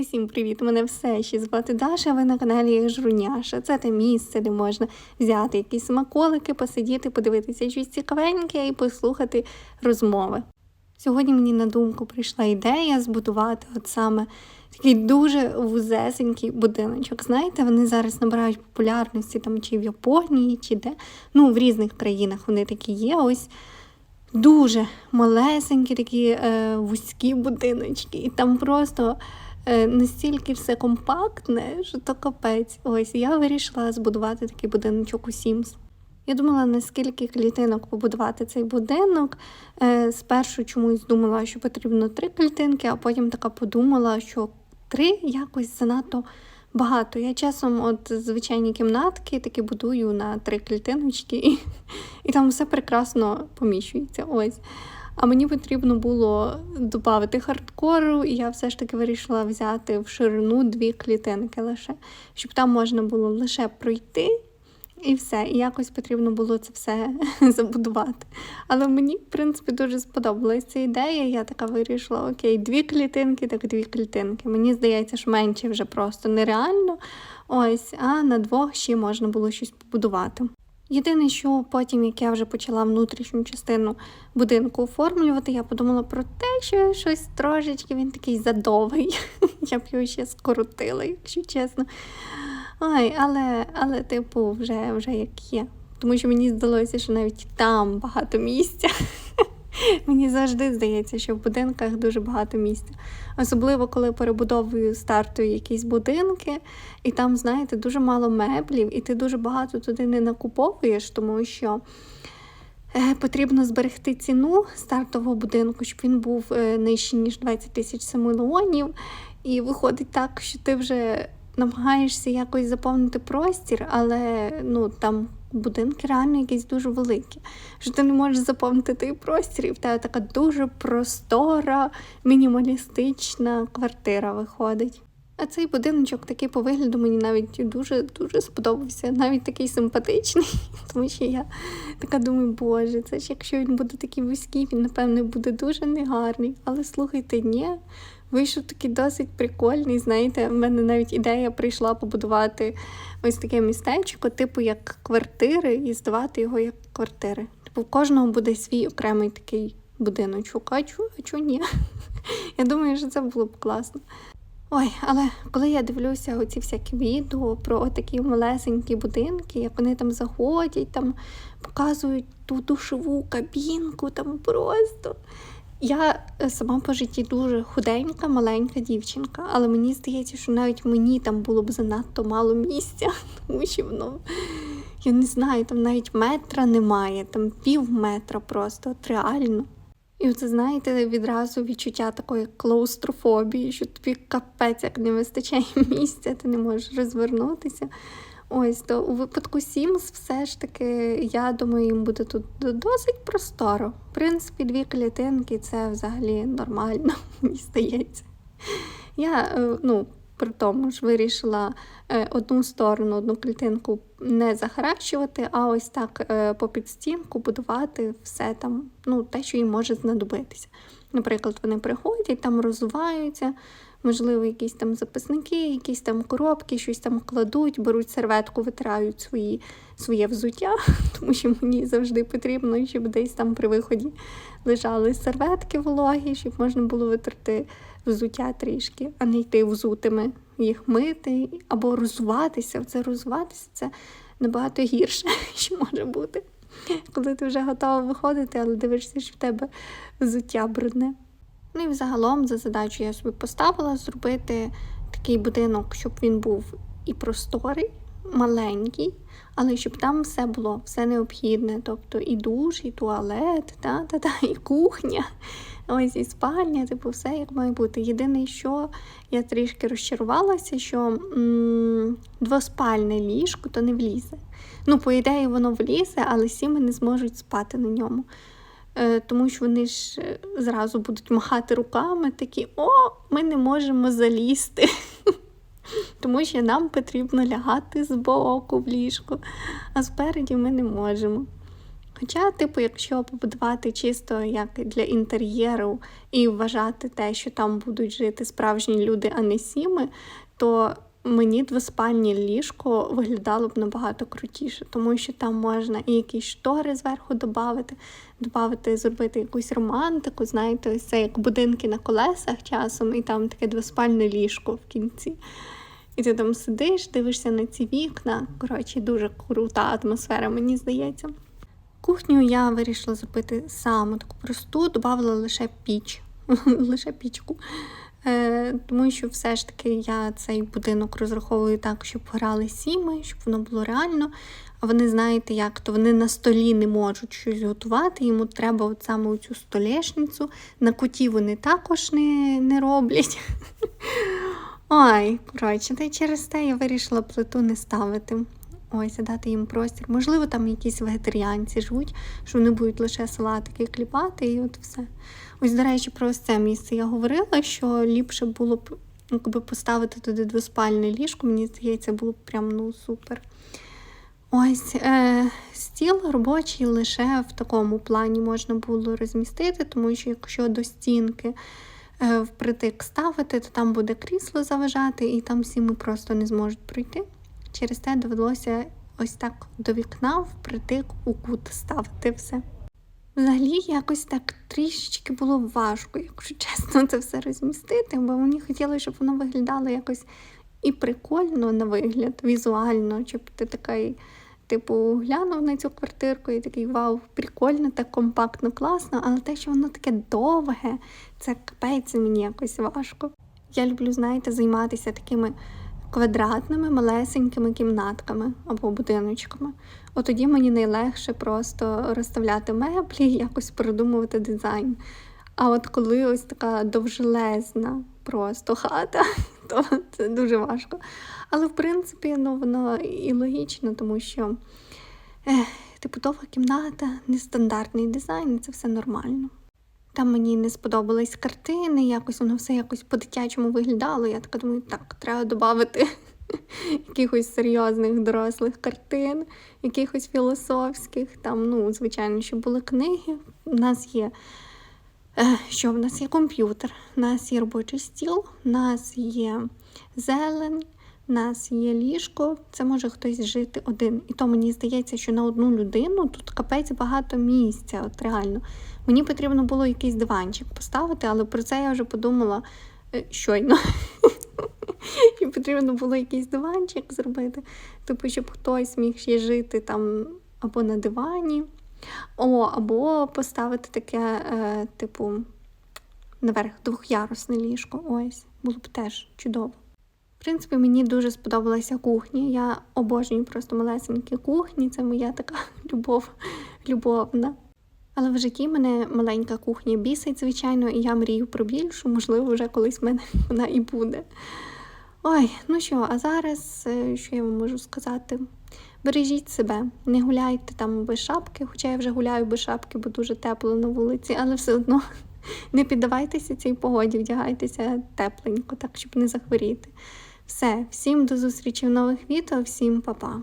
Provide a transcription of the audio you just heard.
Усім привіт! Мене все ще звати Даша. Ви на каналі Жруняша. Це те місце, де можна взяти якісь смаколики, посидіти, подивитися щось цікавеньке і послухати розмови. Сьогодні мені на думку прийшла ідея збудувати от саме такий дуже вузесенький будиночок. Знаєте, вони зараз набирають популярності там чи в Японії, чи де. Ну, в різних країнах вони такі є. Ось дуже малесенькі такі е, вузькі будиночки. І там просто настільки все компактне, що то капець. Ось я вирішила збудувати такий будиночок у Сімс. Я думала, наскільки клітинок побудувати цей будинок. Е, спершу чомусь думала, що потрібно три клітинки, а потім така подумала, що три якось занадто багато. Я часом от звичайні кімнатки таки будую на три клітиночки, і, і там все прекрасно поміщується. Ось. А мені потрібно було додати хардкору, і я все ж таки вирішила взяти в ширину дві клітинки лише, щоб там можна було лише пройти. І все, і якось потрібно було це все забудувати. Але мені, в принципі, дуже сподобалася ця ідея. Я така вирішила: окей, дві клітинки, так дві клітинки. Мені здається, що менше вже просто нереально. Ось, а на двох ще можна було щось побудувати. Єдине, що потім, як я вже почала внутрішню частину будинку оформлювати, я подумала про те, що щось трошечки він такий задовгий. Я б його ще скоротила, якщо чесно. Ой, але, але типу, вже, вже як є. Тому що мені здалося, що навіть там багато місця. Мені завжди здається, що в будинках дуже багато місця. Особливо, коли перебудовую стартую якісь будинки, і там, знаєте, дуже мало меблів, і ти дуже багато туди не накуповуєш, тому що е, потрібно зберегти ціну стартового будинку, щоб він був е, нижчий, ніж 20 тисяч самолонів. І виходить так, що ти вже намагаєшся якось заповнити простір, але ну там будинки реально якісь дуже великі. Що ти не можеш заповнити той простір, і в тебе така дуже простора, мінімалістична квартира виходить. А цей будиночок такий по вигляду мені навіть дуже-дуже сподобався, навіть такий симпатичний, тому що я така думаю, боже, це ж якщо він буде такий вузький, він, напевне, буде дуже негарний. Але слухайте, ні, вийшов такий досить прикольний. Знаєте, в мене навіть ідея прийшла побудувати ось таке містечко, типу як квартири, і здавати його як квартири. Типу, в кожного буде свій окремий такий будиночок. А чу, а чу ні? Я думаю, що це було б класно. Ой, але коли я дивлюся оці всякі відео про такі малесенькі будинки, як вони там заходять, там показують ту душову кабінку, там просто. Я е, сама по житті дуже худенька, маленька дівчинка, але мені здається, що навіть мені там було б занадто мало місця, тому що воно, я не знаю, там навіть метра немає, там пів метра просто, от реально. І це, знаєте, відразу відчуття такої клаустрофобії, що тобі капець як не вистачає місця, ти не можеш розвернутися. Ось, то у випадку Sims все ж таки, я думаю, їм буде тут досить просторо. В принципі, дві клітинки це взагалі нормально, мені здається. Я, е, ну, при тому ж вирішила е, одну сторону, одну клітинку не захаращувати, а ось так е, по підстінку будувати все там, ну, те, що їм може знадобитися. Наприклад, вони приходять, там розвиваються, можливо, якісь там записники, якісь там коробки, щось там кладуть, беруть серветку, витирають свої, своє взуття, тому що мені завжди потрібно, щоб десь там при виході лежали серветки вологі, щоб можна було витерти взуття трішки, а не йти взутими, їх мити або розуватися. Це розуватися це набагато гірше, що може бути. Коли ти вже готова виходити, але дивишся, що в тебе взуття брудне. Ну і взагалом за задачу я собі поставила зробити такий будинок, щоб він був і просторий, маленький, але щоб там все було, все необхідне. Тобто і душ, і туалет, та, та, та, і кухня, ось і спальня, типу, все як має бути. Єдине, що я трішки розчарувалася, що м- двоспальне ліжко то не влізе. Ну, по ідеї, воно влізе, але сіми не зможуть спати на ньому. Е, тому що вони ж е, зразу будуть махати руками, такі о, ми не можемо залізти. Тому що нам потрібно лягати з боку в ліжко, а спереді ми не можемо. Хоча, типу, якщо побудувати чисто як для інтер'єру і вважати те, що там будуть жити справжні люди, а не сіми, то мені двоспальне ліжко виглядало б набагато крутіше, тому що там можна і якісь штори зверху додати, додати, зробити якусь романтику, знаєте, ось це як будинки на колесах часом, і там таке двоспальне ліжко в кінці. І ти там сидиш, дивишся на ці вікна. Коротше, дуже крута атмосфера, мені здається. Кухню я вирішила зробити саму таку просту, додала лише піч, лише пічку. Е, тому що все ж таки я цей будинок розраховую так, щоб грали сіми, щоб воно було реально. А вони знаєте, як то вони на столі не можуть щось готувати, йому треба от саме цю столешницю. На куті вони також не, не роблять. Ой, коротше, через те я вирішила плиту не ставити. Ось, дати їм простір. Можливо, там якісь вегетаріанці живуть, що вони будуть лише салатики кліпати, і от все. Ось, до речі, про ось це місце я говорила, що ліпше було б ну, якби поставити туди двоспальне ліжко. Мені здається, було б прям ну, супер. Ось е, стіл робочий лише в такому плані можна було розмістити, тому що якщо до стінки е, впритик ставити, то там буде крісло заважати, і там всі ми просто не зможуть пройти. Через те довелося ось так до вікна впритик у кут ставити все. Взагалі, якось так трішечки було важко, якщо чесно, це все розмістити, бо мені хотілося, щоб воно виглядало якось і прикольно на вигляд, візуально, щоб ти такий, типу, глянув на цю квартирку і такий вау, прикольно, так компактно, класно, але те, що воно таке довге, це капець мені якось важко. Я люблю, знаєте, займатися такими квадратними малесенькими кімнатками або будиночками. От тоді мені найлегше просто розставляти меблі якось придумувати дизайн. А от коли ось така довжелезна просто хата, то це дуже важко. Але в принципі ну, воно і логічно, тому що ех, типу довга кімната, нестандартний дизайн, це все нормально. Там мені не сподобались картини, якось воно все якось по-дитячому виглядало. Я така думаю, так, треба додати якихось серйозних дорослих картин, якихось філософських. Там, ну, звичайно, що були книги. У нас є е, що в нас є комп'ютер, у нас є робочий стіл, у нас є зелень. Нас є ліжко, це може хтось жити один. І то мені здається, що на одну людину тут капець багато місця. От реально. Мені потрібно було якийсь диванчик поставити, але про це я вже подумала е, щойно. І потрібно було якийсь диванчик зробити, типу, щоб хтось міг ще жити там або на дивані, о, або поставити таке, е, типу, наверх двохярусне ліжко. Ось, було б теж чудово. В принципі, мені дуже сподобалася кухня. Я обожнюю просто малесенькі кухні. Це моя така любов любовна. Але в житті мене маленька кухня бісить, звичайно, і я мрію про більшу, можливо, вже колись в мене вона і буде. Ой, ну що, а зараз, е, що я вам можу сказати? Бережіть себе, не гуляйте там без шапки, хоча я вже гуляю без шапки, бо дуже тепло на вулиці, але все одно не піддавайтеся цій погоді, вдягайтеся тепленько, так, щоб не захворіти. Все, всім до зустрічі в нових відео, всім па-па.